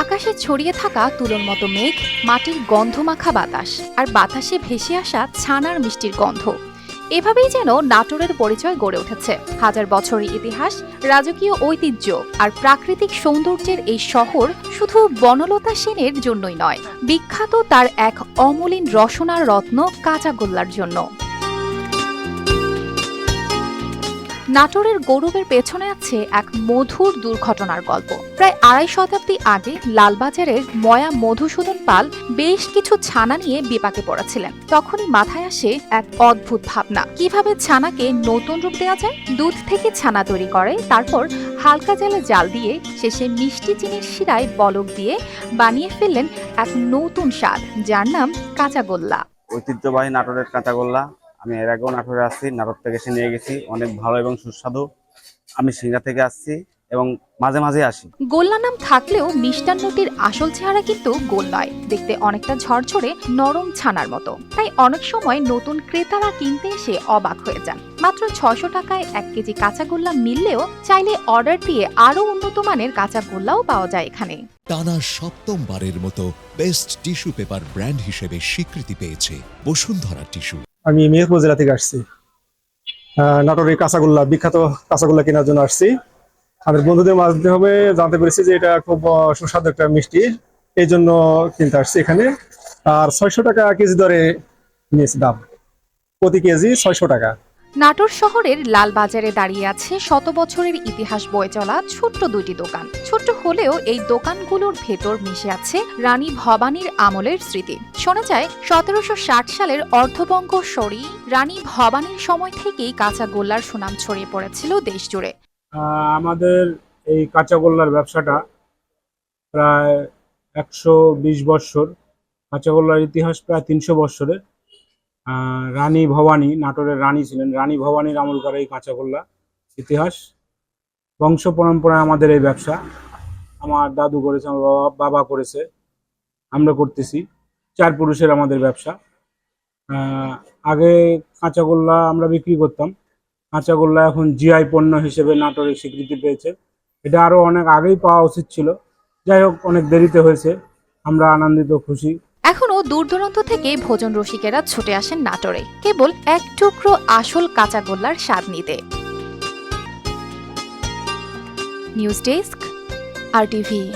আকাশে ছড়িয়ে থাকা তুলোর মতো মেঘ, মাটির গন্ধমাখা বাতাস আর বাতাসে ভেসে আসা ছানার মিষ্টির গন্ধ। এভাবেই যেন নাটোরের পরিচয় গড়ে উঠেছে। হাজার বছরের ইতিহাস, রাজকীয় ঐতিহ্য আর প্রাকৃতিক সৌন্দর্যের এই শহর শুধু বনলতা সেনের জন্যই নয়, বিখ্যাত তার এক অমলিন রসনার রত্ন কাঁচাগোল্লার জন্য। নাটোরের গৌরবের পেছনে আছে এক মধুর দুর্ঘটনার গল্প। প্রায় আড়াই শতাব্দী আগে লালবাজারের ময়া মধুসূদন পাল বেশ কিছু ছানা নিয়ে বিপাকে পড়েছিলেন। তখনই মাথায় আসে এক অদ্ভুত ভাবনা। কীভাবে ছানাকে নতুন রূপ দেওয়া যায়? দুধ থেকে ছানা তৈরি করে, তারপর হালকা জালে জাল দিয়ে শেষে মিষ্টি চিনির শিরায় বলক দিয়ে বানিয়ে ফেললেন এক নতুন স্বাদ, যার নাম কাঁচাগোল্লা ঐতিহ্যবাহী নাটোরের কাঁচাগোল্লা আমি এর আগেও নাটোরে আসছি নাটোর থেকে এসে নিয়ে গেছি। অনেক ভালো এবং সুস্বাদু। আমি সিঙ্গা থেকে আসছি এবং মাঝে মাঝে আসি। গোল্লা নাম থাকলেও মিষ্টান্নটির আসল চেহারা কিন্তু গোল নয় দেখতে অনেকটা ঝরঝরে নরম ছানার মতো। তাই অনেক সময় নতুন ক্রেতারা কিনতে এসে অবাক হয়ে যান। মাত্র ছশো টাকায় এক কেজি কাঁচা গোল্লা মিললেও চাইলে অর্ডার দিয়ে আরও উন্নত মানের কাঁচা গোল্লাও পাওয়া যায় এখানে। টানা সপ্তমবারের মতো বেস্ট টিস্যু পেপার ব্র্যান্ড হিসেবে স্বীকৃতি পেয়েছে বসুন্ধরা টিস্যু। আমি মেহেরপুর জেলা থেকে আসছি। নাটোরের কাঁচাগোল্লা, বিখ্যাত কাঁচাগোল্লা কেনার জন্য আসছি। আমাদের বন্ধুদের মাধ্যমে জানতে পেরেছি যে এটা খুব সুস্বাদু একটা মিষ্টি। এই জন্য কিনতে আসছি এখানে। আর ছয়শো টাকা কেজি দরে নিয়েছি দাম। প্রতি কেজি ছয়শো টাকা। নাটোর শহরের লালবাজারে দাঁড়িয়ে আছে শত বছরের ইতিহাস বয়ে চলা ছোট্ট দুইটি দোকান। ছোট্ট হলেও এই দোকানগুলোর ভেতর মিশে আছে রানী ভবানীর আমলের স্মৃতি। শোনা যায়, সতেরোশো ষাট সালের অর্ধবঙ্গ সরি রানী ভবানীর সময় থেকেই কাঁচা গোল্লার সুনাম ছড়িয়ে পড়েছিল দেশ জুড়ে আমাদের এই কাঁচাগোল্লার ব্যবসাটা প্রায় একশো বিশ বৎসর কাঁচাগোল্লার ইতিহাস প্রায় তিনশো বৎসরের। রানী ভবানী, নাটোরের রানী ছিলেন। রানী ভবানীর আমলকার এই কাঁচাগোল্লা ইতিহাস। বংশ পরম্পরায় আমাদের এই ব্যবসা। আমার দাদু করেছে, আমার বাবা বাবা করেছে। আমরা করতেছি। চার পুরুষের আমাদের ব্যবসা। আগে কাঁচাগোল্লা আমরা বিক্রি করতাম। কাঁচাগোল্লা এখন জিআই পণ্য হিসেবে নাটোরে স্বীকৃতি পেয়েছে। এটা আরও অনেক আগেই পাওয়া উচিত ছিল। যাই হোক, অনেক দেরিতে হয়েছে। আমরা আনন্দিত, খুশি। দূর দূরান্ত থেকে ভোজন রসিকেরা ছুটে আসেন নাটোরে। কেবল এক টুকরো আসল কাঁচা গোল্লার স্বাদ নিতে। News desk, R TV.